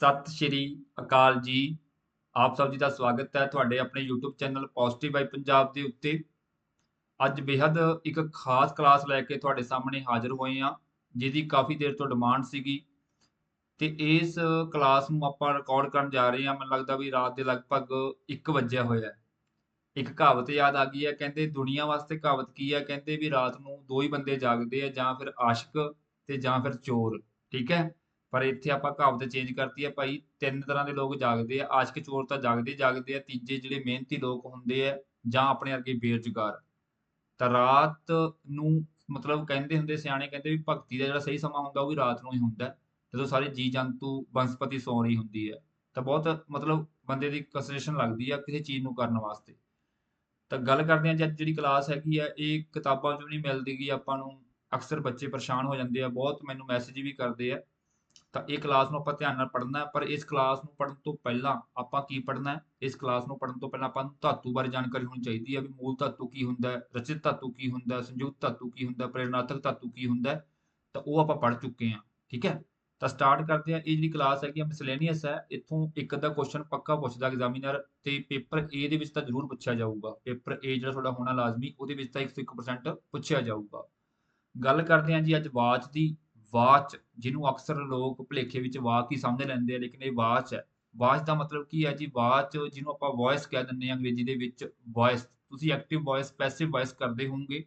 ਸਤਿ ਸ਼੍ਰੀ ਅਕਾਲ ਜੀ। ਆਪ ਸਭ ਜੀ ਦਾ ਸਵਾਗਤ ਹੈ ਤੁਹਾਡੇ ਆਪਣੇ YouTube ਚੈਨਲ ਪੋਜ਼ਿਟਿਵ ਬਾਈ ਪੰਜਾਬ ਦੇ ਉੱਤੇ। ਅੱਜ ਬੇहद ਇੱਕ ਖਾਸ ਕਲਾਸ ਲੈ ਕੇ ਤੁਹਾਡੇ ਸਾਹਮਣੇ ਹਾਜ਼ਰ ਹੋਏ ਹਾਂ, ਜਿਹਦੀ ਕਾਫੀ ਦੇਰ ਤੋਂ ਡਿਮਾਂਡ ਸੀਗੀ। ਤੇ ਇਸ ਕਲਾਸ ਨੂੰ ਆਪਾਂ ਰਿਕਾਰਡ ਕਰਨ ਜਾ ਰਹੇ ਹਾਂ, ਮੈਨੂੰ ਲੱਗਦਾ ਵੀ ਰਾਤ ਦੇ ਲਗਭਗ 1 ਵਜੇ ਹੋਇਆ ਇੱਕ ਕਹਾਵਤ ਯਾਦ ਆ ਗਈ ਹੈ, ਕਹਿੰਦੇ ਦੁਨੀਆ ਵਾਸਤੇ ਕਹਾਵਤ ਕੀ ਹੈ? ਕਹਿੰਦੇ ਵੀ ਰਾਤ ਨੂੰ ਦੋ ਹੀ ਬੰਦੇ ਜਾਗਦੇ ਆ, ਜਾਂ ਫਿਰ ਆਸ਼ਿਕ ਤੇ ਜਾਂ ਫਿਰ ਚੋਰ, ਠੀਕ ਹੈ? ਪਰ ਇੱਥੇ ਆਪਾਂ ਕਹਾਵਤ ਚੇਂਜ ਕਰਤੀ ਹੈ ਭਾਈ, ਤਿੰਨ ਤਰ੍ਹਾਂ ਦੇ ਲੋਕ ਜਾਗਦੇ ਆ, ਆਸ਼ਿਕ ਚੋਰ ਤਾਂ ਜਾਗਦੇ ਜਾਗਦੇ ਆ, ਤੀਜੇ ਜਿਹੜੇ ਮਿਹਨਤੀ ਲੋਕ ਹੁੰਦੇ ਆ ਜਾਂ ਆਪਣੇ ਵਰਗੇ ਬੇਰੁਜ਼ਗਾਰ। ਤਾਂ ਰਾਤ ਨੂੰ ਮਤਲਬ ਕਹਿੰਦੇ ਹੁੰਦੇ ਸਿਆਣੇ ਕਹਿੰਦੇ ਵੀ ਭਗਤੀ ਦਾ ਜਿਹੜਾ ਸਹੀ ਸਮਾਂ ਹੁੰਦਾ ਉਹ ਵੀ ਰਾਤ ਨੂੰ ਹੀ ਹੁੰਦਾ ਜਦੋਂ ਸਾਰੇ ਜੀ ਜੰਤੂ ਬਨਸਪਤੀ ਸੌਂ ਰਹੀ ਹੁੰਦੀ ਹੈ। ਤਾਂ ਬਹੁਤ ਮਤਲਬ ਬੰਦੇ ਦੀ ਕਨਸੈਂਟ੍ਰੇਸ਼ਨ ਲੱਗਦੀ ਆ ਕਿਸੇ ਚੀਜ਼ ਨੂੰ ਕਰਨ ਵਾਸਤੇ। ਤਾਂ ਗੱਲ ਕਰਦੇ ਹਾਂ ਜੀ ਜਿਹੜੀ ਕਲਾਸ ਹੈਗੀ ਆ, ਇਹ ਕਿਤਾਬਾਂ ਚੋਂ ਨਹੀਂ ਮਿਲਦੀ ਗੀ, ਆਪਾਂ ਨੂੰ ਅਕਸਰ ਬੱਚੇ ਪਰੇਸ਼ਾਨ ਹੋ ਜਾਂਦੇ ਆ, ਬਹੁਤ ਮੈਨੂੰ ਮੈਸੇਜ ਵੀ ਕਰਦੇ ਆ। ਤਾਂ ਇਹ ਕਲਾਸ ਨੂੰ ਆਪਾਂ ਧਿਆਨ ਨਾਲ ਪੜ੍ਹਨਾ ਪਰ ਇਸ ਕਲਾਸ ਨੂੰ ਪੜ੍ਹਨ ਤੋਂ ਪਹਿਲਾਂ ਆਪਾਂ ਕੀ ਪੜ੍ਹਨਾ ਹੈ? ਇਸ ਕਲਾਸ ਨੂੰ ਪੜ੍ਹਨ ਤੋਂ ਪਹਿਲਾਂ ਆਪਾਂ ਨੂੰ ਧਾਤੂ ਬਾਰੇ ਜਾਣਕਾਰੀ ਹੋਣੀ ਚਾਹੀਦੀ ਹੈ ਵੀ ਮੂਲ ਧਾਤੂ ਕੀ ਹੁੰਦਾ ਹੈ, ਰਚਿਤ ਧਾਤੂ ਕੀ ਹੁੰਦਾ ਹੈ, ਸੰਯੁਕਤ ਧਾਤੂ ਕੀ ਹੁੰਦਾ ਹੈ, ਪ੍ਰੇਰਣਾਤਮਕ ਧਾਤੂ ਕੀ ਹੁੰਦਾ ਹੈ, ਤਾਂ ਉਹ ਆਪਾਂ ਪੜ੍ਹ ਚੁੱਕੇ ਹਾਂ, ਠੀਕ ਹੈ? ਤਾਂ ਸਟਾਰਟ ਕਰਦੇ ਹਾਂ, ਇਹ ਜਿਹੜੀ ਕਲਾਸ ਹੈਗੀ ਆ ਮਿਸਲੇਨੀਅਸ ਹੈ, ਇੱਥੋਂ ਇੱਕ ਅੱਧਾ ਕੁਐਸਚਨ ਪੱਕਾ ਪੁੱਛਦਾ ਐਗਜ਼ਾਮੀਨਰ ਤੇ ਪੇਪਰ A ਦੇ ਵਿੱਚ ਤਾਂ ਜ਼ਰੂਰ ਪੁੱਛਿਆ ਜਾਊਗਾ ਪੇਪਰ A ਜਿਹੜਾ ਤੁਹਾਡਾ ਹੋਣਾ ਲਾਜ਼ਮੀ, ਉਹਦੇ ਵਿੱਚ ਤਾਂ 101% ਪੁੱਛਿਆ ਜਾਊਗਾ। ਗੱਲ ਕਰਦੇ ਹਾਂ ਜੀ ਅੱਜ ਵਾਚ ਦੀ, ਵਾਚ ਜਿਹਨੂੰ ਅਕਸਰ ਲੋਕ ਭੁਲੇਖੇ ਵਿੱਚ ਵਾਕ ਹੀ ਸਮਝ ਲੈਂਦੇ ਆ, ਲੇਕਿਨ ਇਹ ਵਾਚ ਹੈ। ਵਾਚ ਦਾ ਮਤਲਬ ਕੀ ਹੈ ਜੀ? ਵਾਚ ਜਿਹਨੂੰ ਆਪਾਂ ਵੌਇਸ ਕਹਿ ਦਿੰਦੇ ਆ ਅੰਗਰੇਜ਼ੀ ਦੇ ਵਿੱਚ ਵੌਇਸ ਤੁਸੀਂ ਐਕਟਿਵ ਵੌਇਸ ਪੈਸਿਵ ਵੌਇਸ ਕਰਦੇ ਹੋਵੋਗੇ,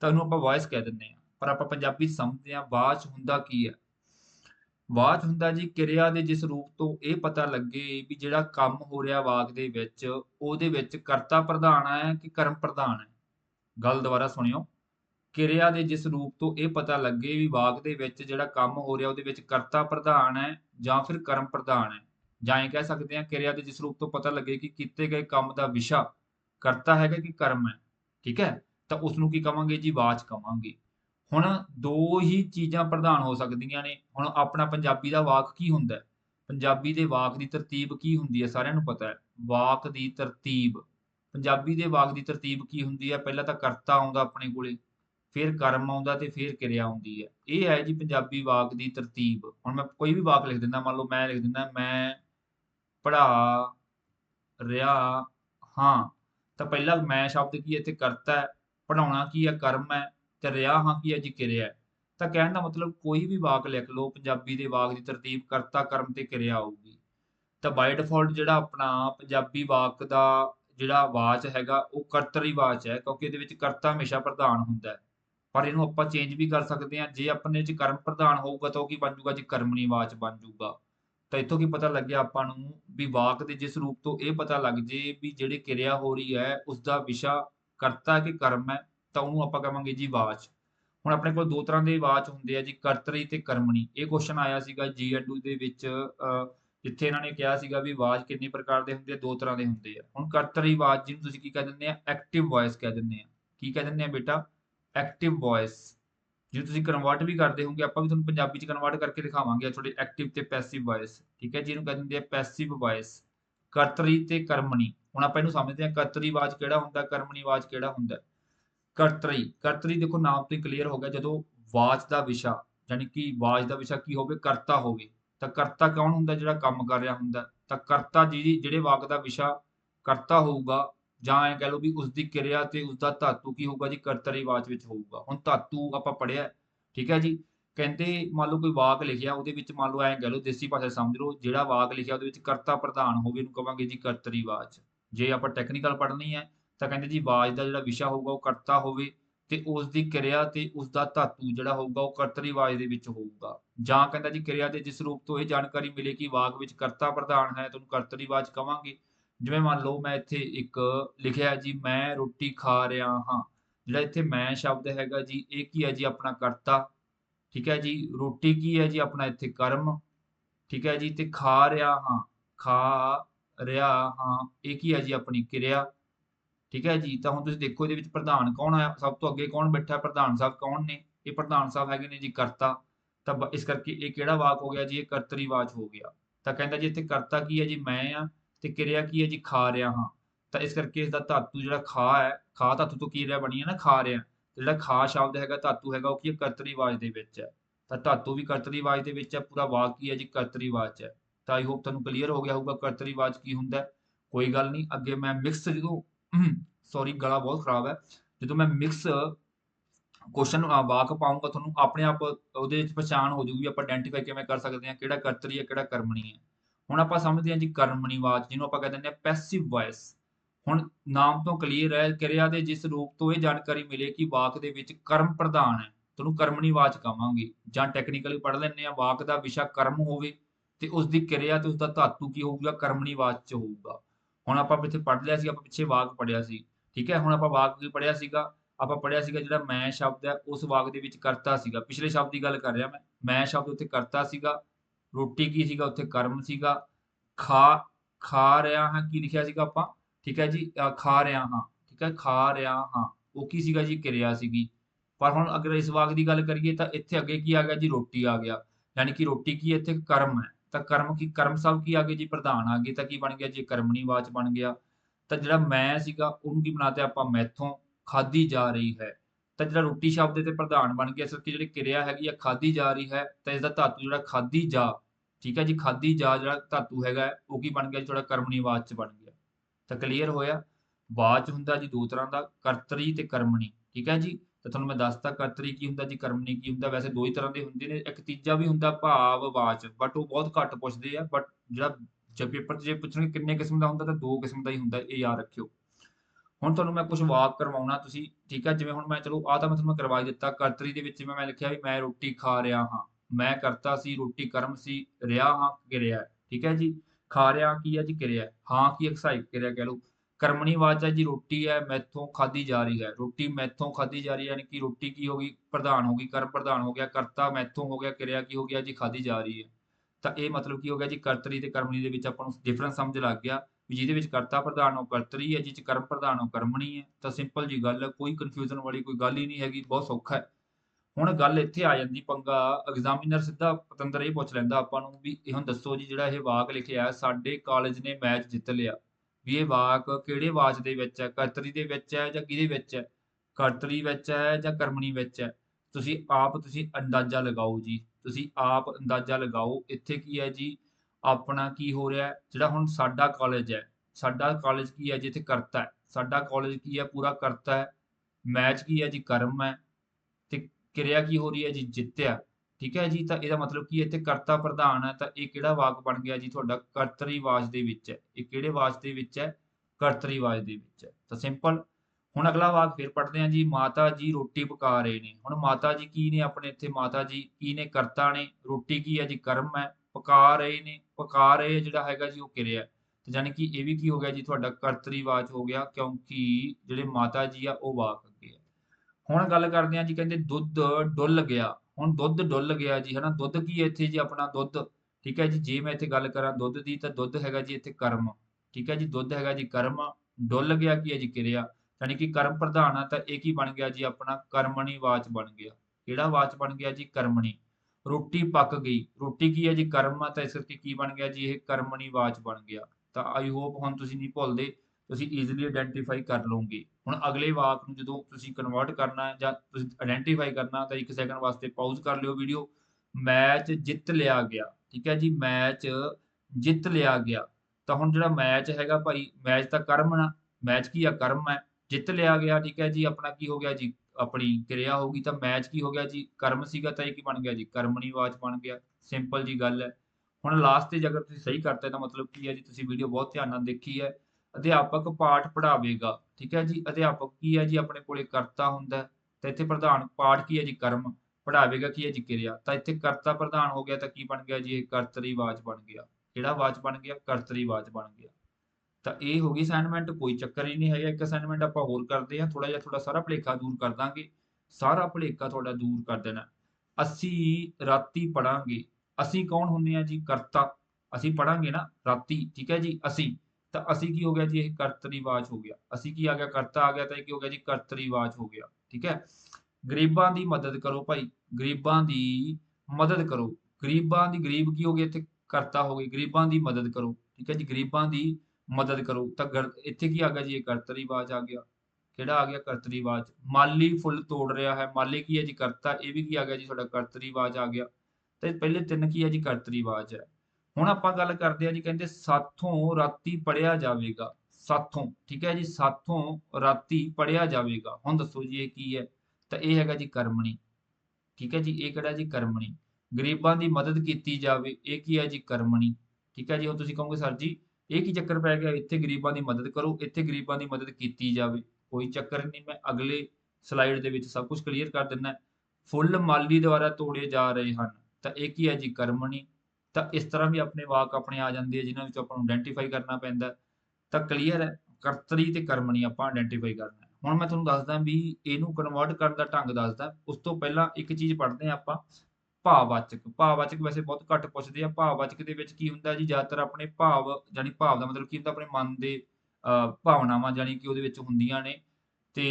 ਤਾਂ ਉਹਨੂੰ ਆਪਾਂ ਵੌਇਸ ਕਹਿ ਦਿੰਦੇ ਆ ਪਰ ਆਪਾਂ ਪੰਜਾਬੀ ਸਮਝਦੇ ਆ ਵਾਚ ਹੁੰਦਾ ਕੀ ਹੈ? ਵਾਚ ਹੁੰਦਾ ਜੀ ਕਿਰਿਆ ਦੇ ਜਿਸ ਰੂਪ ਤੋਂ ਇਹ ਪਤਾ ਲੱਗੇ ਵੀ ਜਿਹੜਾ ਕੰਮ ਹੋ ਰਿਹਾ ਵਾਕ ਦੇ ਵਿੱਚ, ਉਹਦੇ ਵਿੱਚ ਕਰਤਾ ਪ੍ਰਧਾਨ ਹੈ ਕਿ ਕਰਮ ਪ੍ਰਧਾਨ ਹੈ। ਗੱਲ ਦੁਬਾਰਾ ਸੁਣਿਓ। ਕਿਰਿਆ ਦੇ ਜਿਸ ਰੂਪ ਤੋਂ ਇਹ ਪਤਾ ਲੱਗੇ ਵੀ ਵਾਕ ਦੇ ਵਿੱਚ ਜਿਹੜਾ ਕੰਮ ਹੋ ਰਿਹਾ ਉਹਦੇ ਵਿੱਚ ਕਰਤਾ ਪ੍ਰਧਾਨ ਹੈ ਜਾਂ ਫਿਰ ਕਰਮ ਪ੍ਰਧਾਨ ਹੈ। ਜਾਂ ਇਹ ਕਹਿ ਸਕਦੇ ਹਾਂ ਕਿਰਿਆ ਦੇ ਜਿਸ ਰੂਪ ਤੋਂ ਪਤਾ ਲੱਗੇ ਕਿ ਕੀਤੇ ਗਏ ਕੰਮ ਦਾ ਵਿਸ਼ਾ ਕਰਤਾ ਹੈਗਾ ਕਿ ਕਰਮ ਹੈ, ਠੀਕ ਹੈ? ਤਾਂ ਉਸ ਨੂੰ ਕੀ ਕਵਾਂਗੇ ਜੀ? ਵਾਚ ਕਵਾਂਗੇ। ਹੁਣ ਦੋ ਹੀ ਚੀਜ਼ਾਂ ਪ੍ਰਧਾਨ ਹੋ ਸਕਦੀਆਂ ਨੇ। ਹੁਣ ਆਪਣਾ ਪੰਜਾਬੀ ਦਾ ਵਾਕ ਕੀ ਹੁੰਦਾ ਪੰਜਾਬੀ ਦੇ ਵਾਕ ਦੀ ਤਰਤੀਬ ਕੀ ਹੁੰਦੀ ਹੈ? ਸਾਰਿਆਂ ਨੂੰ ਪਤਾ ਹੈ। ਵਾਕ ਦੀ ਤਰਤੀਬ। ਪੰਜਾਬੀ ਦੇ ਵਾਕ ਦੀ ਤਰਤੀਬ ਕੀ ਹੁੰਦੀ ਹੈ? ਪਹਿਲਾਂ ਤਾਂ ਕਰਤਾ ਆਉਂਦਾ ਆਪਣੇ ਕੋਲੇ। ਫਿਰ ਕਰਮ ਆਉਂਦਾ ਤੇ ਫਿਰ ਕਿਰਿਆ ਆਉਂਦੀ ਹੈ। ਇਹ ਹੈ ਜੀ ਪੰਜਾਬੀ ਵਾਕ ਦੀ ਤਰਤੀਬ। ਹੁਣ ਮੈਂ ਕੋਈ ਵੀ ਵਾਕ ਲਿਖ ਦਿੰਦਾ, ਮੰਨ ਲਓ ਮੈਂ ਲਿਖ ਦਿੰਦਾ, ਮੈਂ ਪੜ੍ਹਾ ਰਿਹਾ ਹਾਂ, ਤਾਂ ਪਹਿਲਾਂ ਮੈਂ ਸ਼ਬਦ ਕੀ ਹੈ? ਇੱਥੇ ਕਰਤਾ ਹੈ ਪੜਾਉਣਾ ਕੀ ਹੈ? ਕਰਮ ਹੈ, ਤੇ ਰਿਹਾ ਹਾਂ ਕੀ ਹੈ? ਜੀ ਕਿਰਿਆ ਹੈ। ਤਾਂ ਕਹਿਣ ਦਾ ਮਤਲਬ ਕੋਈ ਵੀ ਵਾਕ ਲਿਖ ਲਓ, ਪੰਜਾਬੀ ਦੇ ਵਾਕ ਦੀ ਤਰਤੀਬ, ਕਰਤਾ, ਕਰਮ ਤੇ ਕਿਰਿਆ ਆਊਗੀ। ਤਾਂ ਬਾਈ ਡਿਫਾਲਟ ਜਿਹੜਾ ਆਪਣਾ ਪੰਜਾਬੀ ਵਾਕ ਦਾ ਜਿਹੜਾ ਵਾਚ ਹੈਗਾ, ਉਹ ਕਰਤਰੀ ਵਾਚ ਹੈ, ਕਿਉਂਕਿ ਇਹਦੇ ਵਿੱਚ ਕਰਤਾ ਹਮੇਸ਼ਾ ਪ੍ਰਧਾਨ ਹੁੰਦਾ ਹੈ। ਪਰ ਇਹਨੂੰ ਆਪਾਂ ਚੇਂਜ ਵੀ ਕਰ ਸਕਦੇ ਹਾਂ। ਜੇ ਆਪਣੇ ਚ ਕਰਮ ਪ੍ਰਧਾਨ ਹੋਊਗਾ ਤਾਂ ਉਹ ਕੀ ਬਣ ਜਾਊਗਾ? ਜੀ ਕਰਮਣੀ ਵਾਚ ਬਣ ਜਾਊਗਾ। ਤਾਂ ਇੱਥੋਂ ਕੀ ਪਤਾ ਲੱਗਿਆ ਆਪਾਂ ਨੂੰ ਵੀ ਵਾਕ ਦੇ ਜਿਸ ਰੂਪ ਤੋਂ ਇਹ ਪਤਾ ਲੱਗ ਜੇ ਵੀ ਜਿਹੜੀ ਕਿਰਿਆ ਹੋ ਰਹੀ ਹੈ ਉਸ ਦਾ ਵਿਸ਼ਾ ਕਰਤਾ ਕਿ ਕਰਮ ਹੈ ਤਾਂ ਉਹਨੂੰ ਆਪਾਂ ਕਹਾਂਗੇ ਜੀ ਵਾਚ। ਹੁਣ ਆਪਣੇ ਕੋਲ ਦੋ ਤਰ੍ਹਾਂ ਦੇ ਵਾਚ ਹੁੰਦੇ ਆ ਜੀ ਕਰਤਰੀ ਤੇ ਕਰਮਣੀ। ਇਹ ਕੁਐਸਚਨ ਆਇਆ ਸੀਗਾ ਜੀਐਨਯੂ ਦੇ ਵਿੱਚ ਅਹ, ਜਿੱਥੇ ਇਹਨਾਂ ਨੇ ਕਿਹਾ ਸੀਗਾ ਵੀ ਵਾਚ ਕਿੰਨੇ ਪ੍ਰਕਾਰ ਦੇ ਹੁੰਦੇ ਆ ਦੋ ਤਰ੍ਹਾਂ ਦੇ ਹੁੰਦੇ ਆ। ਹੁਣ ਕਰਤਰੀ ਵਾਚ ਜਿਹਨੂੰ ਤੁਸੀਂ ਕੀ ਕਹਿ ਦਿੰਦੇ ਆ ਐਕਟਿਵ ਵੌਇਸ ਕਹਿ ਦਿੰਦੇ ਆ। ਕੀ ਕਹਿ ਦਿੰਦੇ ਆ ਬੇਟਾ? ਐਕਟਿਵ ਵੌਇਸ ਜੇ ਤੁਸੀਂ ਕਨਵਰਟ ਵੀ ਕਰਦੇ ਹੋਗੇ ਆਪਾਂ ਵੀ ਤੁਹਾਨੂੰ ਪੰਜਾਬੀ ਚ ਕਨਵਰਟ ਕਰਕੇ ਦਿਖਾਵਾਂਗੇ ਤੁਹਾਡੇ ਐਕਟਿਵ ਤੇ ਪੈਸਿਵ ਵੌਇਸ ਠੀਕ ਹੈ ਜਿਹਨੂੰ ਕਹਿੰਦੇ ਆ ਪੈਸਿਵ ਵੌਇਸ ਕਰਤਰੀ ਤੇ ਕਰਮਣੀ। ਹੁਣ ਆਪਾਂ ਇਹਨੂੰ ਸਮਝਦੇ ਹਾਂ, ਕਰਤਰੀ ਆਵਾਜ਼ ਕਿਹੜਾ ਹੁੰਦਾ, ਕਰਮਣੀ ਆਵਾਜ਼ ਕਿਹੜਾ ਹੁੰਦਾ? ਕਰਤਰੀ। ਕਰਤਰੀ ਦੇਖੋ, ਨਾਮ ਤੋਂ ਹੀ ਕਲੀਅਰ ਹੋ ਗਿਆ, ਜਦੋਂ ਆਵਾਜ਼ ਦਾ ਵਿਸ਼ਾ, ਯਾਨੀ ਕਿ ਆਵਾਜ਼ ਦਾ ਵਿਸ਼ਾ ਕੀ ਹੋਵੇ, ਕਰਤਾ ਹੋਵੇ। ਤਾਂ ਕਰਤਾ ਕੌਣ ਹੁੰਦਾ, ਜਿਹੜਾ ਕੰਮ ਕਰ ਰਿਹਾ ਹੁੰਦਾ? ਤਾਂ ਕਰਤਾ ਜਿਹੜੀ ਜਿਹੜੇ ਵਾਕ ਦਾ ਵਿਸ਼ਾ ਕਰਤਾ ਹੋਊਗਾ ਜਾਂ ਐ ਕਹਿ ਲਓ ਵੀ ਉਸ ਦੀ ਕਿਰਿਆ ਤੇ ਉਸ ਦਾ ਧਾਤੂ ਕੀ ਹੋਊਗਾ ਜੀ? ਕਰਤਰੀ ਆਵਾਜ਼ ਵਿੱਚ ਹੋਊਗਾ। ਹੁਣ ਧਾਤੂ ਆਪਾਂ ਪੜਿਆ ਠੀਕ ਹੈ ਜੀ? ਕਹਿੰਦੇ ਮੰਨ ਲਓ ਕੋਈ ਵਾਕ ਲਿਖਿਆ, ਉਹਦੇ ਵਿੱਚ ਮੰਨ ਲਓ ਐਂ ਕਹਿ ਲਓ ਦੇਸੀ ਭਾਸ਼ਾ ਸਮਝ ਲਓ, ਜਿਹੜਾ ਵਾਕ ਲਿਖਿਆ ਉਹਦੇ ਵਿੱਚ ਕਰਤਾ ਪ੍ਰਧਾਨ ਹੋਵੇ ਉਹਨੂੰ ਕਵਾਂਗੇ ਜੀ ਕਰਤਰੀ ਆਵਾਜ਼ ਜੇ ਆਪਾਂ ਟੈਕਨੀਕਲ ਪੜ੍ਹਨੀ ਹੈ, ਤਾਂ ਕਹਿੰਦੇ ਜੀ ਆਵਾਜ਼ ਦਾ ਜਿਹੜਾ ਵਿਸ਼ਾ ਹੋਊਗਾ ਉਹ ਕਰਤਾ ਹੋਵੇ ਤੇ ਉਸ ਦੀ ਕਿਰਿਆ ਤੇ ਉਸ ਦਾ ਧਾਤੂ ਜਿਹੜਾ ਹੋਊਗਾ ਉਹ ਕਰਤਰੀ ਆਵਾਜ਼ ਦੇ ਵਿੱਚ ਹੋਊਗਾ। ਜਾਂ ਕਹਿੰਦਾ ਜੀ ਕਿਰਿਆ ਦੇ ਜਿਸ ਰੂਪ ਤੋਂ ਇਹ ਜਾਣਕਾਰੀ ਮਿਲੇ ਕਿ ਵਾਕ ਵਿੱਚ ਕਰਤਾ ਪ੍ਰਧਾਨ ਹੈ, ਤਾਂ ਉਹਨੂੰ ਕਰਤਰੀ ਆਵਾਜ਼ ਕਵਾਂਗੇ। ਜਿਵੇਂ ਮੰਨ ਲਓ ਮੈਂ ਇੱਥੇ ਇੱਕ ਲਿਖਿਆ ਜੀ, ਮੈਂ ਰੋਟੀ ਖਾ ਰਿਹਾ ਹਾਂ। ਜਿਹੜਾ ਇੱਥੇ ਮੈਂ ਸ਼ਬਦ ਹੈਗਾ ਜੀ, ਇਹ ਕੀ ਹੈ ਜੀ? ਆਪਣਾ ਕਰਤਾ। ਠੀਕ ਹੈ ਜੀ? ਰੋਟੀ ਕੀ ਹੈ ਜੀ? ਆਪਣਾ ਇੱਥੇ ਕਰਮ। ਠੀਕ ਹੈ ਜੀ? ਤੇ ਖਾ ਰਿਹਾ ਹਾਂ। ਖਾ ਰਿਹਾ ਹਾਂ। ਇਹ ਕੀ ਹੈ ਜੀ? ਆਪਣੀ ਕਿਰਿਆ। ਠੀਕ ਹੈ ਜੀ? ਤਾਂ ਹੁਣ ਤੁਸੀਂ ਦੇਖੋ ਇਹਦੇ ਵਿੱਚ ਪ੍ਰਧਾਨ ਕੌਣ ਹੈ? ਸਭ ਤੋਂ ਅੱਗੇ ਕੌਣ ਬੈਠਾ? ਪ੍ਰਧਾਨ ਸਾਹਿਬ ਕੌਣ ਨੇ? ਇਹ ਪ੍ਰਧਾਨ ਸਾਹਿਬ ਹੈਗੇ ਨੇ ਜੀ ਕਰਤਾ। ਤਾਂ ਬ- ਇਸ ਕਰਕੇ ਇਹ ਕਿਹੜਾ ਵਾਕ ਹੋ ਗਿਆ ਜੀ? ਇਹ ਕਰਤਰੀ ਵਾਚ ਹੋ ਗਿਆ। ਤਾਂ ਕਹਿੰਦਾ ਜੀ ਇੱਥੇ ਕਰਤਾ ਕੀ ਹੈ ਜੀ? ਮੈਂ ਆ ਤੇ ਕਿਰਿਆ ਕੀ ਹੈ ਜੀ? ਖਾ ਰਿਹਾ ਹਾਂ। ਤਾਂ ਇਸ ਕਰਕੇ ਇਸ ਦਾ ਧਾਤੂ ਜਿਹੜਾ ਖਾ ਹੈ, ਖਾ ਧਾਤੂ ਤੋਂ ਕੀ ਰਿਹਾ ਬਣੀ ਹੈ ਨਾ? ਖਾ ਰਿਹਾ। ਜਿਹੜਾ ਖਾ ਸ਼ਬਦ ਹੈਗਾ, ਧਾਤੂ ਹੈਗਾ, ਉਹ ਕੀ ਹੈ? ਕਰਤਰੀ ਆਵਾਜ਼ ਦੇ ਵਿੱਚ ਹੈ। ਤਾਂ ਧਾਤੂ ਵੀ ਕਰਤਰੀ ਆਵਾਜ਼ ਦੇ ਵਿੱਚ ਹੈ, ਪੂਰਾ ਵਾਕ ਕੀ ਹੈ ਜੀ? ਕਰਤਰੀ ਆਵਾਜ਼ ਹੈ। ਤਾਂ ਆਈ ਹੋਪ ਤੁਹਾਨੂੰ ਕਲੀਅਰ ਹੋ ਗਿਆ ਹੋਊਗਾ ਕਰਤਰੀ ਕਰਤਰੀਵਾਚ ਕੀ ਹੁੰਦਾ ਕੋਈ ਗੱਲ ਨਹੀਂ, ਅੱਗੇ ਮੈਂ ਮਿਕਸ ਜਦੋਂ ਸੌਰੀ ਗਲਾ ਬਹੁਤ ਖਰਾਬ ਹੈ। ਜਦੋਂ ਮੈਂ ਮਿਕਸ ਕੁਐਸਚਨ ਵਾਕ ਪਾਉਂਗਾ ਤੁਹਾਨੂੰ ਆਪਣੇ ਆਪ ਉਹਦੇ ਵਿੱਚ ਪਛਾਣ ਹੋ ਜਾਊਗੀ। ਆਪਾਂ ਆਇਡੈਂਟੀਫਾਈ ਕਿਵੇਂ ਕਰ ਸਕਦੇ ਹਾਂ, ਕਿਹੜਾ ਕਰਤਰੀ ਹੈ, ਕਿਹੜਾ ਕਰਮਣੀ ਹੈ। ਹੁਣ ਆਪਾਂ ਸਮਝਦੇ ਹਾਂ ਜੀ ਕਰਮਣੀ ਵਾਚ, ਜਿਹਨੂੰ ਆਪਾਂ ਕਹਿ ਦਿੰਦੇ ਹਾਂ ਪੈਸਿਵ ਵੌਇਸ ਹੁਣ ਨਾਮ ਤੋਂ ਕਲੀਅਰ ਹੈ, ਕਿਰਿਆ ਦੇ ਜਿਸ ਰੂਪ ਤੋਂ ਇਹ ਜਾਣਕਾਰੀ ਮਿਲੇ ਕਿ ਵਾਕ ਦੇ ਵਿੱਚ ਕਰਮ ਪ੍ਰਧਾਨ ਹੈ ਤੁਹਾਨੂੰ ਕਰਮਣੀ ਵਾਚ ਕਹਾਂਗੇ। ਜਾਂ ਟੈਕਨੀਕਲੀ ਪੜ੍ਹ ਲੈਂਦੇ ਆ ਵਾਕ ਦਾ ਵਿਸ਼ਾ ਕਰਮ ਹੋਵੇ ਤੇ ਉਸ ਦੀ ਕਿਰਿਆ ਤੇ ਉਸ ਦਾ ਧਾਤੂ ਕੀ ਹੋਊਗਾ ਕਰਮਣੀ ਵਾਚ ਚ ਹੋਊਗਾ। ਹੁਣ ਆਪਾਂ ਪਿੱਛੇ ਪੜ੍ਹ ਲਿਆ ਸੀ, ਆਪਾਂ ਪਿੱਛੇ ਵਾਕ ਪੜਿਆ ਸੀ, ਠੀਕ ਹੈ? ਹੁਣ ਆਪਾਂ ਵਾਕ ਕੀ ਪੜਿਆ ਸੀਗਾ, ਆਪਾਂ ਪੜਿਆ ਸੀਗਾ ਜਿਹੜਾ ਮੈਂ ਸ਼ਬਦ ਹੈ, ਉਸ ਵਾਕ ਦੇ ਵਿੱਚ ਕਰਤਾ ਸੀਗਾ। ਪਿਛਲੇ ਸ਼ਬਦ ਦੀ ਗੱਲ ਕਰ ਰਿਹਾ ਮੈਂ ਮੈਂ ਸ਼ਬਦ ਉੱਥੇ ਕਰਤਾ ਸੀਗਾ ਰੋਟੀ ਕੀ ਸੀਗਾ? ਉੱਥੇ ਕਰਮ ਸੀਗਾ। ਖਾ ਖਾ ਰਿਹਾ ਹਾਂ, ਕੀ ਲਿਖਿਆ ਸੀਗਾ ਆਪਾਂ? ਠੀਕ ਹੈ ਜੀ ਖਾ ਰਿਹਾ ਹਾਂ, ਠੀਕ ਹੈ, ਖਾ ਰਿਹਾ ਹਾਂ। ਉਹ ਕੀ ਸੀਗਾ ਜੀ? ਕਿਰਿਆ ਸੀਗੀ। ਪਰ ਹੁਣ ਅਗਰ ਇਸ ਵਾਕ ਦੀ ਗੱਲ ਕਰੀਏ ਤਾਂ ਇੱਥੇ ਅੱਗੇ ਕੀ ਆ ਗਿਆ ਜੀ? ਰੋਟੀ ਆ ਗਿਆ। ਯਾਨੀ ਕਿ ਰੋਟੀ ਕੀ ਇੱਥੇ ਕਰਮ ਹੈ। ਤਾਂ ਕਰਮ ਕੀ, ਕਰਮ ਸਭ ਕੀ ਆ ਗਏ ਜੀ? ਪ੍ਰਧਾਨ ਆ ਗਏ। ਤਾਂ ਕੀ ਬਣ ਗਿਆ ਜੀ? ਕਰਮਣੀ ਵਾਚ ਬਣ ਗਿਆ। ਤਾਂ ਜਿਹੜਾ ਮੈਂ ਸੀਗਾ, ਉਹਨੂੰ ਕੀ ਬਣਾਤੇ ਆਪਾਂ? ਮੈਥੋਂ ਖਾਦੀ ਜਾ ਰਹੀ ਹੈ। ਤਾਂ ਜਿਹੜਾ ਰੋਟੀ ਸ਼ਬਦ ਤੇ ਪ੍ਰਧਾਨ ਬਣ ਗਿਆ ਅਸਲ ਕਿ ਜਿਹੜੀ ਕਿਰਿਆ ਹੈਗੀ ਆ ਖਾਦੀ ਜਾ ਰਹੀ ਹੈ, ਤਾਂ ਇਸ ਦਾ ਧਾਤੂ ਜਿਹੜਾ ਖਾਦੀ ਜਾ, ਠੀਕ ਹੈ ਜੀ ਖਾਦੀ ਜਾ ਜਿਹੜਾ ਧਾਤੂ ਹੈਗਾ, ਉਹ ਕੀ ਬਣ ਗਿਆ ਜੀ ਥੋੜਾ ਕਰਮਣੀ ਵਾਚ ਚ ਬਣ ਗਿਆ। ਤਾਂ ਕਲੀਅਰ ਹੋਇਆ? ਵਾਚ ਹੁੰਦਾ ਜੀ ਦੋ ਤਰ੍ਹਾਂ ਦਾ, ਕਰਤਰੀ ਤੇ ਕਰਮਣੀ, ਠੀਕ ਹੈ ਜੀ? ਤਾਂ ਤੁਹਾਨੂੰ ਮੈਂ ਦੱਸਤਾ ਕਰਤਰੀ ਕੀ ਹੁੰਦਾ ਜੀ, ਕਰਮਣੀ ਕੀ ਹੁੰਦਾ, ਵੈਸੇ ਦੋ ਹੀ ਤਰ੍ਹਾਂ ਦੇ ਹੁੰਦੇ ਨੇ, ਇੱਕ ਤੀਜਾ ਵੀ ਹੁੰਦਾ ਭਾਵ ਵਾਚ ਬਟ ਉਹ ਬਹੁਤ ਘੱਟ ਪੁੱਛਦੇ ਆ ਬਟ ਜਿਹੜਾ ਜੇ ਪੇਪਰ 'ਚ ਜੇ ਪੁੱਛਣਗੇ ਕਿੰਨੇ ਕਿਸਮ ਦਾ ਹੁੰਦਾ, ਤਾਂ ਦੋ ਕਿਸਮ ਦਾ ਹੀ ਹੁੰਦਾ, ਇਹ ਯਾਦ ਰੱਖਿਓ। ਹੁਣ ਤੁਹਾਨੂੰ ਮੈਂ ਕੁਝ ਵਾਕ ਕਰਵਾਉਣਾ, ਤੁਸੀਂ ਠੀਕ ਹੈ ਜਿਵੇਂ ਹੁਣ ਮੈਂ, ਚਲੋ ਆ ਤਾਂ ਮੈਂ ਤੁਹਾਨੂੰ ਕਰਵਾ ਦਿੱਤਾ, ਕਰਤਰੀ ਦੇ ਵਿੱਚ ਮੈਂ ਲਿਖਿਆ ਵੀ ਮੈਂ ਰੋਟੀ ਖਾ ਰਿਹਾ ਹਾਂ, ਮੈਂ ਕਰਤਾ ਸੀ, ਰੋਟੀ ਕਰਮ ਸੀ, ਰਿਹਾ ਹਾਂ, ਕਿਰਿਆ, ਠੀਕ ਹੈ ਜੀ? ਖਾ ਰਿਹਾ ਕੀ ਹੈ ਜੀ? ਕਿਰਿਆ, ਹਾਂ ਕੀ ਐਕਸਾਈਕ ਕਿਰਿਆ ਕਹਿ ਲਓ। ਕਰਮਣੀ ਵਾਚ ਜੀ, ਰੋਟੀ ਹੈ, ਮੈਥੋਂ ਖਾਦੀ ਜਾ ਰਹੀ ਹੈ। ਰੋਟੀ ਮੈਥੋਂ ਖਾਦੀ ਜਾ ਰਹੀ ਹੈ, ਯਾਨੀ ਕਿ ਰੋਟੀ ਕੀ ਹੋ ਗਈ? ਪ੍ਰਧਾਨ ਹੋ ਗਈ, ਕਰਮ ਪ੍ਰਧਾਨ ਹੋ ਗਿਆ, ਕਰਤਾ ਮੈਥੋਂ ਹੋ ਗਿਆ, ਕਿਰਿਆ ਕੀ ਹੋ ਗਿਆ ਜੀ? ਖਾਦੀ ਜਾ ਰਹੀ ਹੈ। ਤਾਂ ਇਹ ਮਤਲਬ ਕੀ ਹੋ ਗਿਆ ਜੀ? ਕਰਤਰੀ ਤੇ ਕਰਮਣੀ ਦੇ ਵਿੱਚ ਆਪਾਂ ਨੂੰ ਡਿਫਰੈਂਸ ਸਮਝ ਲੱਗ ਗਿਆ। ਵੀ ਜਿਹਦੇ ਵਿੱਚ ਕਰਤਾ ਪ੍ਰਧਾਨ ਉਹ ਕਰਤਰੀ ਹੈ ਜਿਹ ਕਰਮ ਪ੍ਰਧਾਨ ਉਹ ਕਰਮਣੀ ਹੈ। ਤਾਂ ਸਿੰਪਲ ਜੀ ਗੱਲ ਹੈ ਕੋਈ ਕਨਫਿਊਜ਼ਨ ਵਾਲੀ ਕੋਈ ਗੱਲ ਹੀ ਨਹੀਂ ਹੈਗੀ, ਬਹੁਤ ਸੌਖਾ ਹੈ। ਹੁਣ ਗੱਲ ਇੱਥੇ ਆ ਜਾਂਦੀ, ਪੰਗਾ ਐਗਜ਼ਾਮੀਨਰ ਸਿੱਧਾ ਪਤੰਦਰ ਇਹ ਪੁੱਛ ਲੈਂਦਾ ਆਪਾਂ ਨੂੰ ਵੀ ਇਹ ਹੁਣ ਦੱਸੋ ਜੀ, ਜਿਹੜਾ ਇਹ ਵਾਕ ਲਿਖਿਆ, ਸਾਡੇ ਕਾਲਜ ਨੇ ਮੈਚ ਜਿੱਤ ਲਿਆ। ਵੀ ਇਹ ਵਾਕ ਕਿਹੜੇ ਵਾਚ ਦੇ ਵਿੱਚ ਹੈ? ਕਰਤਰੀ ਦੇ ਵਿੱਚ ਹੈ ਜਾਂ ਕਿਹਦੇ ਵਿੱਚ ਹੈ? ਕਰਤਰੀ ਵਿੱਚ ਹੈ ਜਾਂ ਕਰਮਣੀ ਵਿੱਚ ਹੈ? ਤੁਸੀਂ ਆਪ ਤੁਸੀਂ ਅੰਦਾਜ਼ਾ ਲਗਾਓ ਜੀ। ਤੁਸੀਂ ਆਪ ਅੰਦਾਜ਼ਾ ਲਗਾਓ, ਇੱਥੇ ਕੀ ਹੈ ਜੀ? ਆਪਣਾ ਕੀ ਹੋ ਰਿਹਾ ਜਿਹੜਾ ਹੁਣ ਸਾਡਾ ਕਾਲਜ ਹੈ, ਸਾਡਾ ਕਾਲਜ ਕੀ ਹੈ ਜਿੱਥੇ ਕਰਤਾ ਹੈ? ਸਾਡਾ ਕਾਲਜ ਕੀ ਹੈ? ਪੂਰਾ ਕਰਤਾ ਹੈ। ਮੈਚ ਕੀ ਹੈ ਜੀ? ਕਰਮ ਹੈ। ਤੇ ਕਿਰਿਆ ਕੀ ਹੋ ਰਹੀ ਹੈ ਜੀ? ਜਿੱਤਿਆ। ਠੀਕ ਹੈ ਜੀ? ਤਾਂ ਇਹਦਾ ਮਤਲਬ ਕੀ ਹੈ? ਇੱਥੇ ਕਰਤਾ ਪ੍ਰਧਾਨ ਹੈ, ਤਾਂ ਇਹ ਕਿਹੜਾ ਵਾਕ ਬਣ ਗਿਆ ਜੀ ਤੁਹਾਡਾ? ਕਰਤਰੀ ਵਾਚ ਦੇ ਵਿੱਚ ਹੈ। ਇਹ ਕਿਹੜੇ ਵਾਚ ਦੇ ਵਿੱਚ ਹੈ? ਕਰਤਰੀ ਵਾਚ ਦੇ ਵਿੱਚ ਹੈ। ਤਾਂ ਸਿੰਪਲ ਹੁਣ ਅਗਲਾ ਵਾਕ ਫਿਰ ਪੜ੍ਹਦੇ ਹਾਂ ਜੀ। ਮਾਤਾ ਜੀ ਰੋਟੀ ਪਕਾ ਰਹੇ ਨੇ। ਹੁਣ ਮਾਤਾ ਜੀ ਕੀ ਨੇ ਆਪਣੇ ਇੱਥੇ? ਮਾਤਾ ਜੀ ਕੀ ਨੇ? ਕਰਤਾ ਨੇ। ਰੋਟੀ ਕੀ ਹੈ ਜੀ? ਕਰਮ ਹੈ। ਪਕਾ ਰਹੇ ਨੇ ਪਕਾ ਰਹੇ ਜਿਹੜਾ ਹੈਗਾ ਜੀ ਉਹ ਕਿਰਿਆ ਤੇ ਜਾਣੀ ਕਿ ਇਹ ਵੀ ਕੀ ਹੋ ਗਿਆ ਜੀ, ਤੁਹਾਡਾ ਕਰਤਰੀ ਵਾਚ ਹੋ ਗਿਆ, ਕਿਉਂਕਿ ਜਿਹੜੇ ਮਾਤਾ ਜੀ ਆ, ਉਹ ਵਾਕ ਅੱਗੇ ਆ। ਹੁਣ ਗੱਲ ਕਰਦੇ ਹਾਂ ਜੀ, ਕਹਿੰਦੇ ਦੁੱਧ ਡੁੱਲ ਗਿਆ। ਹੁਣ ਦੁੱਧ ਡੁੱਲ ਗਿਆ ਜੀ, ਹਨਾ? ਦੁੱਧ ਕੀ ਹੈ ਇੱਥੇ ਜੀ ਆਪਣਾ ਦੁੱਧ? ਠੀਕ ਹੈ ਜੀ, ਜੇ ਮੈਂ ਇੱਥੇ ਗੱਲ ਕਰਾਂ ਦੁੱਧ ਦੀ, ਤਾਂ ਦੁੱਧ ਹੈਗਾ ਜੀ ਇੱਥੇ ਕਰਮ। ਠੀਕ ਹੈ ਜੀ, ਦੁੱਧ ਹੈਗਾ ਜੀ ਕਰਮ। ਡੁੱਲ ਗਿਆ ਕੀ ਹੈ ਜੀ ਕਿਰਿਆ? ਯਾਨੀ ਕਿ ਕਰਮ ਪ੍ਰਧਾਨ ਆ, ਤਾਂ ਇਹ ਕੀ ਬਣ ਗਿਆ ਜੀ ਆਪਣਾ ਕਰਮਣੀ ਵਾਚ ਬਣ ਗਿਆ। ਕਿਹੜਾ ਵਾਚ ਬਣ ਗਿਆ ਜੀ? ਕਰਮਣੀ। ਰੋਟੀ ਪੱਕ ਗਈ। ਰੋਟੀ ਕੀ ਹੈ ਜੀ? ਕਰਮ ਆ ਤਾਂ ਇਸ ਕਰਕੇ ਕੀ ਬਣ ਗਿਆ ਜੀ? ਇਹ ਕਰਮਣੀ ਵਾਚ ਬਣ ਗਿਆ। ਤਾਂ ਆਈ ਹੋਪ ਹੁਣ ਤੁਸੀਂ ਨਹੀਂ ਭੁੱਲਦੇ, ਤੁਸੀਂ ਈਜ਼ੀਲੀ ਆਇਡੈਂਟੀਫਾਈ ਕਰ ਲਓਗੇ। ਹੁਣ ਅਗਲੇ ਵਾਕ ਨੂੰ ਜਦੋਂ ਤੁਸੀਂ ਕਨਵਰਟ ਕਰਨਾ ਜਾਂ ਤੁਸੀਂ ਆਇਡੈਂਟੀਫਾਈ ਕਰਨਾ, ਤਾਂ ਇੱਕ ਸੈਕਿੰਡ ਵਾਸਤੇ ਪਾਜ਼ ਕਰ ਲਿਓ ਵੀਡੀਓ ਮੈਚ ਜਿੱਤ ਲਿਆ ਗਿਆ। ਠੀਕ ਹੈ ਜੀ? ਮੈਚ ਜਿੱਤ ਲਿਆ ਗਿਆ। ਤਾਂ ਹੁਣ ਜਿਹੜਾ ਮੈਚ ਹੈਗਾ ਭਾਈ, ਮੈਚ ਤਾਂ ਕਰਮ ਨਾ ਮੈਚ ਕੀ ਆ? ਕਰਮ ਹੈ। ਜਿੱਤ ਲਿਆ ਗਿਆ। ਠੀਕ ਹੈ ਜੀ? ਆਪਣਾ ਕੀ ਹੋ ਗਿਆ ਜੀ? ਆਪਣੀ ਕਿਰਿਆ ਹੋ ਗਈ ਤਾਂ ਮੈਚ ਕੀ ਹੋ ਗਿਆ ਜੀ? ਕਰਮ ਸੀਗਾ ਤਾਂ ਇਹ ਕੀ ਬਣ ਗਿਆ ਜੀ? ਕਰਮਣੀ ਵਾਚ ਬਣ ਗਿਆ। ਸਿੰਪਲ ਜੀ ਗੱਲ ਹੈ। ਹੁਣ ਲਾਸਟ ਤੇ ਜੇ ਅਗਰ ਤੁਸੀਂ ਸਹੀ ਕਰਤੇ ਤਾਂ ਮਤਲਬ ਕੀ ਹੈ ਜੀ? ਤੁਸੀਂ ਵੀਡੀਓ ਬਹੁਤ ਧਿਆਨ ਨਾਲ ਦੇਖੀ ਹੈ। ਅਧਿਆਪਕ ਪਾਠ ਪੜ੍ਹਾਵੇਗਾ, ਠੀਕ ਹੈ ਜੀ? ਅਧਿਆਪਕ ਕੀ ਹੈ ਜੀ? ਆਪਣੇ ਕੋਲੇ ਕਰਤਾ ਹੁੰਦਾ ਤਾਂ ਇੱਥੇ ਪ੍ਰਧਾਨ ਪਾਠ ਕੀ ਹੈ ਜੀ? ਕਰਮ। ਪੜ੍ਹਾਵੇਗਾ ਕੀ ਹੈ ਜੀ? ਕਿਰਿਆ। ਤਾਂ ਇੱਥੇ ਕਰਤਾ ਪ੍ਰਧਾਨ ਹੋ ਗਿਆ ਤਾਂ ਕੀ ਬਣ ਗਿਆ ਜੀ? ਇਹ ਕਰਤਰੀ ਵਾਚ ਬਣ ਗਿਆ। ਕਿਹੜਾ ਵਾਚ ਬਣ ਗਿਆ? ਕਰਤਰੀ ਵਾਚ ਬਣ ਗਿਆ। ਤਾਂ ਇਹ ਹੋ ਗਈ ਅਸਾਈਨਮੈਂਟ ਕੋਈ ਚੱਕਰ ਹੀ ਨਹੀਂ ਹੈਗਾ। ਇੱਕ ਅਸਾਈਨਮੈਂਟ ਆਪਾਂ ਹੋਰ ਕਰਦੇ ਹਾਂ ਥੋੜਾ ਜਿਹਾ ਥੋੜਾ ਸਾਰਾ ਭੁਲੇਖਾ ਦੂਰ ਕਰ ਦਾਂਗੇ। ਸਾਰਾ ਭੁਲੇਖਾ ਤੁਹਾਡਾ ਦੂਰ ਕਰ ਦੇਣਾ। ਅਸੀਂ ਰਾਤੀ ਪੜਾਂਗੇ ਅਸੀਂ ਕੌਣ ਹੁੰਦੇ ਆ ਜੀ? ਕਰਤਾ। ਅਸੀਂ ਪੜਾਂਗੇ ਨਾ ਰਾਤੀ, ਠੀਕ ਹੈ ਜੀ? ਅਸੀਂ। ਤਾਂ ਅਸੀਂ ਕੀ ਹੋ ਗਿਆ ਜੀ? ਇਹ ਕਰਤਰੀਵਾਚ ਹੋ ਗਿਆ। ਅਸੀਂ ਕੀ ਆ ਗਿਆ? ਕਰਤਾ ਆ ਗਿਆ ਤਾਂ ਇਹ ਕੀ ਹੋ ਗਿਆ ਜੀ? ਕਰਤਰੀਵਾਚ ਹੋ ਗਿਆ, ਠੀਕ ਹੈ? ਗਰੀਬਾਂ ਦੀ ਮਦਦ ਕਰੋ ਭਾਈ। ਗਰੀਬਾਂ ਦੀ ਮਦਦ ਕਰੋ। ਗਰੀਬਾਂ ਦੀ ਗਰੀਬ ਕੀ ਹੋ ਗਿਆ ਇੱਥੇ? ਕਰਤਾ ਹੋ ਗਈ। ਗਰੀਬਾਂ ਦੀ ਮਦਦ ਕਰੋ, ਠੀਕ ਹੈ ਜੀ? ਗਰੀਬਾਂ ਦੀ ਮਦਦ ਕਰੋ। ਤਾਂ ਗਰ- ਇੱਥੇ ਕੀ ਆ ਗਿਆ ਜੀ? ਇਹ ਕਰਤਰੀਵਾਚ ਆ ਗਿਆ। ਕਿਹੜਾ ਆ ਗਿਆ? ਕਰਤਰੀਵਾਚ ਮਾਲੀ ਫੁੱਲ ਤੋੜ ਰਿਹਾ ਹੈ। ਮਾਲੀ ਕੀ ਹੈ ਜੀ? ਕਰਤਾ। ਇਹ ਵੀ ਕੀ ਆ ਗਿਆ ਜੀ? ਤੁਹਾਡਾ ਕਰਤਰੀਵਾਚ ਆ ਗਿਆ। ਤੇ ਪਹਿਲੇ ਤਿੰਨ ਕੀ ਹੈ ਜੀ? ਕਰਤਰੀਵਾਚ ਹੈ। ਹੁਣ ਆਪਾਂ ਗੱਲ ਕਰਦੇ ਆ ਜੀ, ਕਹਿੰਦੇ ਸਾਥੋਂ ਰਾਤੀ ਪੜਿਆ ਜਾਵੇਗਾ। ਸਾਥੋਂ, ਠੀਕ ਹੈ ਜੀ? ਸਾਥੋਂ ਰਾਤੀ ਪੜਿਆ ਜਾਵੇਗਾ। ਹੁਣ ਦੱਸੋ ਜੀ, ਇਹ ਕੀ ਹੈ? ਤਾਂ ਇਹ ਹੈਗਾ ਜੀ ਕਰਮਣੀ। ਠੀਕ ਹੈ ਜੀ? ਇਹ ਕਿਹੜਾ ਜੀ? ਕਰਮਣੀ। ਗਰੀਬਾਂ ਦੀ ਮਦਦ ਕੀਤੀ ਜਾਵੇ। ਇਹ ਕੀ ਹੈ ਜੀ? ਕਰਮਣੀ। ਠੀਕ ਹੈ ਜੀ? ਹੁਣ ਤੁਸੀਂ ਕਹੋਗੇ, ਸਰ ਜੀ ਇਹ ਕੀ ਚੱਕਰ ਪੈ ਗਿਆ? ਇੱਥੇ ਗਰੀਬਾਂ ਦੀ ਮਦਦ ਕਰੋ, ਇੱਥੇ ਗਰੀਬਾਂ ਦੀ ਮਦਦ ਕੀਤੀ ਜਾਵੇ। ਕੋਈ ਚੱਕਰ ਨਹੀਂ, ਮੈਂ ਅਗਲੇ ਸਲਾਈਡ ਦੇ ਵਿੱਚ ਸਭ ਕੁਝ ਕਲੀਅਰ ਕਰ ਦਿੰਦਾ। ਫੁੱਲ ਮਾਲੀ ਦੁਆਰਾ ਤੋੜੇ ਜਾ ਰਹੇ ਹਨ। ਤਾਂ ਇਹ ਕੀ ਹੈ ਜੀ? ਕਰਮਣੀ ਤਾਂ ਇਸ ਤਰ੍ਹਾਂ ਵੀ ਆਪਣੇ ਵਾਕ ਆਪਣੇ ਆ ਜਾਂਦੇ ਆ, ਜਿਨ੍ਹਾਂ ਵਿੱਚ ਆਪਾਂ ਨੂੰ ਆਇਡੈਂਟੀਫਾਈ ਕਰਨਾ ਪੈਂਦਾ। ਤਾਂ ਕਲੀਅਰ ਹੈ, ਕਰਤਰੀ ਤੇ ਕਰਮਣੀ ਆਪਾਂ ਆਇਡੈਂਟੀਫਾਈ ਕਰਨਾ ਹੁਣ ਮੈਂ ਤੁਹਾਨੂੰ ਦੱਸਦਾ ਵੀ ਇਹਨੂੰ ਕਨਵਰਟ ਕਰਨ ਦਾ ਢੰਗ ਦੱਸਦਾ। ਉਸ ਤੋਂ ਪਹਿਲਾਂ ਇੱਕ ਚੀਜ਼ ਪੜ੍ਹਦੇ ਆ ਆਪਾਂ। ਭਾਵਵਾਚਕ ਭਾਵਵਾਚਕ ਵੈਸੇ ਬਹੁਤ ਘੱਟ ਪੁੱਛਦੇ ਆ, ਭਾਵਵਾਚਕ ਦੇ ਵਿੱਚ ਕੀ ਹੁੰਦਾ ਜੀ? ਜ਼ਿਆਦਾਤਰ ਆਪਣੇ ਭਾਵ ਜਾਨੀ ਭਾਵ ਦਾ ਮਤਲਬ ਕੀ ਹੁੰਦਾ, ਆਪਣੇ ਮਨ ਦੇ ਭਾਵਨਾਵਾਂ ਜਾਨੀ ਕਿ ਉਹਦੇ ਵਿੱਚ ਹੁੰਦੀਆਂ ਨੇ। ਤੇ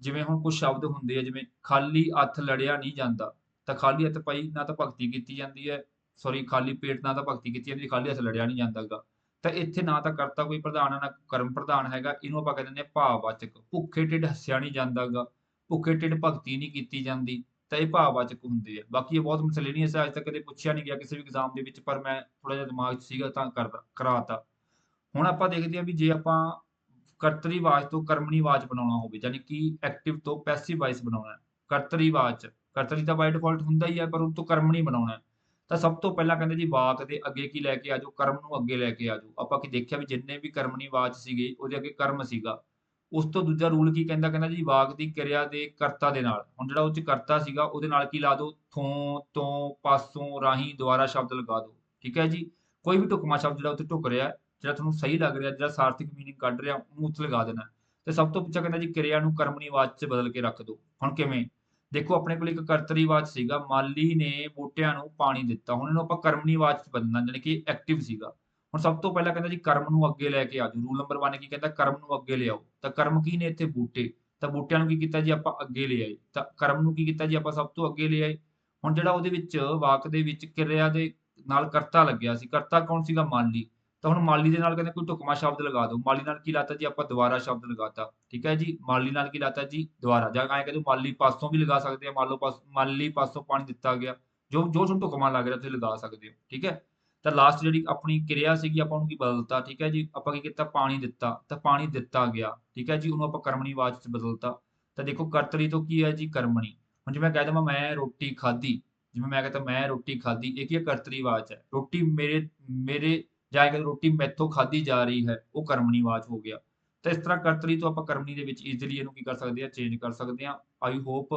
ਜਿਵੇਂ ਹੁਣ ਕੁਝ ਸ਼ਬਦ ਹੁੰਦੇ ਆ, ਜਿਵੇਂ ਖਾਲੀ ਹੱਥ ਲੜਿਆ ਨਹੀਂ ਜਾਂਦਾ, ਤਾਂ ਖਾਲੀ ਹੱਥ ਭਾਈ ਨਾ ਤਾਂ ਭਗਤੀ ਕੀਤੀ ਜਾਂਦੀ ਹੈ ਸੌਰੀ ਖਾਲੀ ਪੇਟ ਨਾ ਤਾਂ ਭਗਤੀ ਕੀਤੀ ਜਾਂਦੀ, ਖਾਲੀ ਹੱਥ ਲੜਿਆ ਨਹੀਂ ਜਾਂਦਾਗਾ ਤਾਂ ਇੱਥੇ ਨਾ ਤਾਂ ਕਰਤਾ ਕੋਈ ਪ੍ਰਧਾਨ ਹੈ ਨਾ ਕਰਮ ਪ੍ਰਧਾਨ ਹੈਗਾ, ਇਹਨੂੰ ਆਪਾਂ ਕਹਿੰਦੇ ਨੇ ਭਾਵਵਾਚਕ। ਭੁੱਖੇ ਢਿੱਡ ਹੱਸਿਆ ਨਹੀਂ ਜਾਂਦਾਗਾ ਭੁੱਖੇ ਢਿੱਡ ਭਗਤੀ ਨਹੀਂ ਕੀਤੀ ਜਾਂਦੀ। ਤਾਂ ਇਹ ਭਾਵਵਾਚਕ ਹੁੰਦੇ ਆ। ਬਾਕੀ ਇਹ ਬਹੁਤ ਮਿਸਲੇਨੀਅਸ ਹੈ ਅੱਜ ਤੱਕ ਕਦੇ ਪੁੱਛਿਆ ਨਹੀਂ ਗਿਆ ਕਿਸੇ ਵੀ ਐਗਜ਼ਾਮ ਦੇ ਵਿੱਚ, ਪਰ ਮੈਂ ਥੋੜਾ ਜਿਹਾ ਦਿਮਾਗ 'ਚ ਸੀਗਾ ਤਾਂ ਕਰਦਾ, ਕਰਾਤਾ। ਹੁਣ ਆਪਾਂ ਦੇਖਦੇ ਹਾਂ ਵੀ ਜੇ ਆਪਾਂ ਕਰਤਰੀ ਆਵਾਜ਼ ਤੋਂ ਕਰਮਣੀ ਆਵਾਜ਼ ਬਣਾਉਣਾ ਹੋਵੇ ਯਾਨੀ ਕਿ ਐਕਟਿਵ ਤੋਂ ਪੈਸਿਵ ਵਾਇਸ ਬਣਾਉਣਾ ਹੈ। ਕਰਤਰੀ ਆਵਾਜ਼ 'ਚ ਕਰਤਰੀ ਤਾਂ ਬਾਈ ਡਿਫਾਲਟ ਹੁੰਦਾ ਹੀ ਹੈ ਪਰ ਉਹ ਤੋਂ ਕਰਮਣੀ ਬਣਾਉਣਾ ਹੈ। ਤਾਂ ਸਭ ਤੋਂ ਪਹਿਲਾਂ ਕਹਿੰਦੇ ਜੀ ਵਾਕ ਦੇ ਅੱਗੇ ਕੀ ਲੈ ਕੇ ਆਜੋ ਕਰਮ ਨੂੰ ਅੱਗੇ ਲੈ ਕੇ ਆਜੋ ਆਪਾਂ ਕੀ ਦੇਖਿਆ ਵੀ ਜਿੰਨੇ ਵੀ ਕਰਮਣੀ ਵਾਚ ਸੀਗੇ, ਉਹਦੇ ਅੱਗੇ ਕਰਮ ਸੀਗਾ। ਉਸ ਤੋਂ ਦੂਜਾ ਰੂਲ ਕੀ ਕਹਿੰਦਾ ਕਹਿੰਦਾ ਜੀ ਵਾਕ ਦੀ ਕਿਰਿਆ ਦੇ ਕਰਤਾ ਦੇ ਨਾਲ। ਹੁਣ ਜਿਹੜਾ ਉਹ ਚ ਕਰਤਾ ਸੀਗਾ, ਉਹਦੇ ਨਾਲ ਕੀ ਲਾ ਦਿਓ ਥੋਂ, ਤੋਂ, ਪਾਸੋਂ, ਰਾਹੀਂ ਦੁਆਰਾ ਸ਼ਬਦ ਲਗਾ ਦਿਓ ਠੀਕ ਹੈ ਜੀ? ਕੋਈ ਵੀ ਢੁਕਵਾਂ ਸ਼ਬਦ ਜਿਹੜਾ ਉੱਥੇ ਢੁਕ ਰਿਹਾ, ਜਿਹੜਾ ਤੁਹਾਨੂੰ ਸਹੀ ਲੱਗ ਰਿਹਾ, ਜਿਹੜਾ ਸਾਰਥਿਕ ਮੀਨਿੰਗ ਕੱਢ ਰਿਹਾ, ਉਹਨੂੰ ਉੱਥੇ ਲਗਾ ਦੇਣਾ। ਤੇ ਸਭ ਤੋਂ ਪਿੱਛੇ ਕਹਿੰਦਾ ਜੀ ਕਿਰਿਆ ਨੂੰ ਕਰਮਣੀ ਆਵਾਜ਼ 'ਚ ਬਦਲ ਕੇ ਰੱਖ ਦਿਓ ਹੁਣ ਕਿਵੇਂ? ਦੇਖੋ, ਆਪਣੇ ਕੋਲ ਇੱਕ ਕਰਤਰੀ ਆਵਾਜ਼ ਸੀਗਾ। ਮਾਲੀ ਨੇ ਬੂਟਿਆਂ ਨੂੰ ਪਾਣੀ ਦਿੱਤਾ। ਹੁਣ ਇਹਨੂੰ ਆਪਾਂ ਕਰਮਣੀ ਆਵਾਜ਼ 'ਚ ਬਦਲਣਾ, ਜਾਣੀ ਕਿ ਐਕਟਿਵ ਸੀਗਾ। ਹੁਣ ਸਭ ਤੋਂ ਪਹਿਲਾਂ ਕਹਿੰਦਾ ਜੀ ਕਰਮ ਨੂੰ ਅੱਗੇ ਲੈ ਕੇ ਆਜੋ ਰੂਲ ਨੰਬਰ 1 ਕੀ ਕਹਿੰਦਾ, ਕਰਮ ਨੂੰ ਅੱਗੇ ਲਿਆਓ ਤਾਂ ਕਰਮ ਕੀ ਨੇ ਇੱਥੇ ਬੂਟੇ? ਤਾਂ ਬੂਟਿਆਂ ਨੂੰ ਕੀ ਕੀਤਾ ਜੀ ਆਪਾਂ ਅੱਗੇ ਲੈ ਆਏ। ਤਾਂ ਕਰਮ ਨੂੰ ਕੀ ਕੀਤਾ ਜੀ ਆਪਾਂ ਸਭ ਤੋਂ ਅੱਗੇ ਲੈ ਆਏ। ਹੁਣ ਜਿਹੜਾ ਉਹਦੇ ਵਿੱਚ ਵਾਕ ਦੇ ਵਿੱਚ ਕਿਰਿਆ ਦੇ ਨਾਲ ਕਰਤਾ ਲੱਗਿਆ ਸੀ, ਕਰਤਾ ਕੌਣ ਸੀਗਾ? ਮਾਲੀ। ਤਾਂ ਹੁਣ ਮਾਲੀ ਦੇ ਨਾਲ ਕਹਿੰਦੇ ਕੋਈ ਢੁਕਵਾਂ ਸ਼ਬਦ ਲਗਾ ਦਿਓ। ਮਾਲੀ ਨਾਲ ਕੀ ਲਾਤਾ ਜੀ ਆਪਾਂ? ਦੁਬਾਰਾ ਸ਼ਬਦ ਲਗਾਤਾ। ਠੀਕ ਹੈ ਜੀ? ਮਾਲੀ ਨਾਲ ਕੀ ਲਾਤਾ ਜੀ? ਦੁਬਾਰਾ। ਜਾਂ ਐਂ ਕਹਿੰਦੇ ਮਾਲੀ ਪਾਸੋਂ ਵੀ ਲਗਾ ਸਕਦੇ ਆ। ਮੰਨ ਲਓ ਪਾਸ, ਮਾਲੀ ਪਾਸੋਂ ਪਾਣੀ ਦਿੱਤਾ ਗਿਆ। ਜੋ ਜੋ ਤੁਹਾਨੂੰ ਢੁਕਵਾਂ ਲੱਗ ਰਿਹਾ ਤੁਸੀਂ ਲਗਾ ਸਕਦੇ ਹੋ। ਠੀਕ ਹੈ? ਤਾਂ ਲਾਸਟ ਜਿਹੜੀ ਆਪਣੀ ਕਿਰਿਆ ਸੀਗੀ ਆਪਾਂ ਉਹਨੂੰ ਕੀ ਬਦਲਤਾ, ਠੀਕ ਹੈ ਜੀ? ਆਪਾਂ ਕੀ ਕੀਤਾ? ਪਾਣੀ ਦਿੱਤਾ, ਤਾਂ ਪਾਣੀ ਦਿੱਤਾ ਗਿਆ, ਠੀਕ ਹੈ ਜੀ? ਉਹਨੂੰ ਆਪਾਂ ਕਰਮਣੀ ਆਵਾਜ਼ 'ਚ ਬਦਲਤਾ। ਤਾਂ ਦੇਖੋ ਕਰਤਰੀ ਤੋਂ ਕੀ ਹੈ ਜੀ? ਕਰਮਣੀ। ਹੁਣ ਜਿਵੇਂ ਕਹਿ ਦਵਾਂ, ਮੈਂ ਰੋਟੀ ਖਾਧੀ, ਜਿਵੇਂ ਮੈਂ ਕਹਤਾ ਮੈਂ ਰੋਟੀ ਖਾਧੀ, ਇਹ ਕੀ ਹੈ? ਕਰਤਰੀ ਆਵਾਜ਼ ਹੈ। ਰੋਟੀ ਮੇਰੇ ਮੇਰੇ ਜਾਂ ਕਿ ਰੋਟੀ ਮੈਥੋਂ ਖਾਧੀ ਜਾ ਰਹੀ ਹੈ, ਉਹ ਕਰਮਣੀ ਆਵਾਜ਼ ਹੋ ਗਿਆ। ਤਾਂ ਇਸ ਤਰ੍ਹਾਂ ਕਰਤਰੀ ਤੋਂ ਆਪਾਂ ਕਰਮਣੀ ਦੇ ਵਿੱਚ ਈਜ਼ੀਲੀ ਇਹਨੂੰ ਕੀ ਕਰ ਸਕਦੇ ਆ ਚੇਂਜ ਕਰ ਸਕਦੇ ਆ ਆਈ ਹੋਪ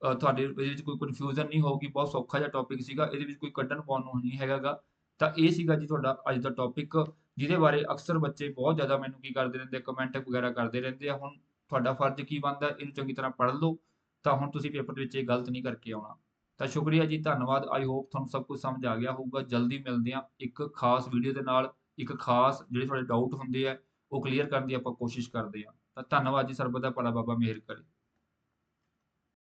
ਤੁਹਾਡੇ ਇਹਦੇ ਵਿੱਚ ਕੋਈ ਕਨਫਿਊਜ਼ਨ ਨਹੀਂ ਹੋਊਗੀ, ਬਹੁਤ ਸੌਖਾ ਜਿਹਾ ਟੌਪਿਕ ਸੀਗਾ, ਇਹਦੇ ਵਿੱਚ ਕੋਈ ਕੱਢਣ ਪਾਉਣ ਨੂੰ ਨਹੀਂ ਹੈਗਾਗਾ। ਤਾਂ ਇਹ ਸੀਗਾ ਜੀ ਤੁਹਾਡਾ ਅੱਜ ਦਾ ਟੌਪਿਕ ਜਿਹਦੇ ਬਾਰੇ ਅਕਸਰ ਬੱਚੇ ਬਹੁਤ ਜ਼ਿਆਦਾ ਮੈਨੂੰ ਕੀ ਕਰਦੇ ਰਹਿੰਦੇ ਕਮੈਂਟ ਵਗੈਰਾ ਕਰਦੇ ਰਹਿੰਦੇ ਆ। ਹੁਣ ਤੁਹਾਡਾ ਫਰਜ਼ ਕੀ ਬਣਦਾ, ਇਹਨੂੰ ਚੰਗੀ ਤਰ੍ਹਾਂ ਪੜ੍ਹ ਲਓ, ਤਾਂ ਹੁਣ ਤੁਸੀਂ ਪੇਪਰ ਦੇ ਵਿੱਚ ਇਹ ਗਲਤ ਨਹੀਂ ਕਰਕੇ ਆਉਣਾ। ਤਾਂ ਸ਼ੁਕਰੀਆ ਜੀ, ਧੰਨਵਾਦ। ਆਈ ਹੋਪ ਤੁਹਾਨੂੰ ਸਭ ਕੁਝ ਸਮਝ ਆ ਗਿਆ ਹੋਊਗਾ। ਜਲਦੀ ਮਿਲਦੇ ਹਾਂ ਇੱਕ ਖਾਸ ਵੀਡੀਓ ਦੇ ਨਾਲ, ਇੱਕ ਖਾਸ ਜਿਹੜੇ ਤੁਹਾਡੇ ਡਾਊਟ ਹੁੰਦੇ ਆ, ਉਹ ਕਲੀਅਰ ਕਰਨ ਦੀ ਆਪਾਂ ਕੋਸ਼ਿਸ਼ ਕਰਦੇ ਹਾਂ। ਤਾਂ ਧੰਨਵਾਦ ਜੀ ਸਰਬਤ ਦਾ ਭਲਾ ਬਾਬਾ ਮਿਹਰ ਕਰੇ।